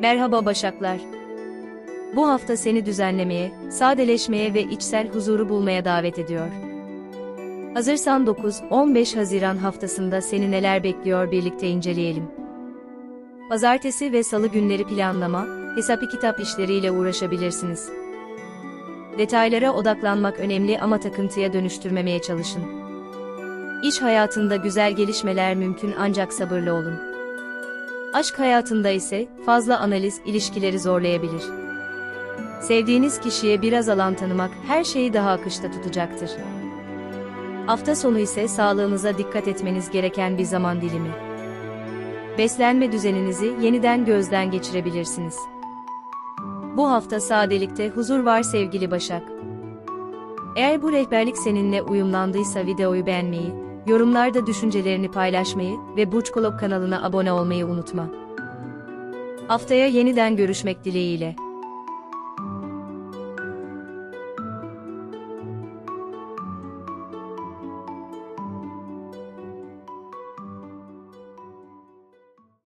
Merhaba Başaklar. Bu hafta seni düzenlemeye, sadeleşmeye ve içsel huzuru bulmaya davet ediyor. Hazırsan 9-15 Haziran haftasında seni neler bekliyor birlikte inceleyelim. Pazartesi ve salı günleri planlama, hesap kitap işleriyle uğraşabilirsiniz. Detaylara odaklanmak önemli ama takıntıya dönüştürmemeye çalışın. İş hayatında güzel gelişmeler mümkün ancak sabırlı olun. Aşk hayatında ise fazla analiz ilişkileri zorlayabilir. Sevdiğiniz kişiye biraz alan tanımak her şeyi daha akışta tutacaktır. Hafta sonu ise sağlığınıza dikkat etmeniz gereken bir zaman dilimi. Beslenme düzeninizi yeniden gözden geçirebilirsiniz. Bu hafta sadelikte huzur var sevgili Başak. Eğer bu rehberlik seninle uyumlandıysa videoyu beğenmeyi, yorumlarda düşüncelerini paylaşmayı ve Burç Kolok kanalına abone olmayı unutma. Haftaya yeniden görüşmek dileğiyle.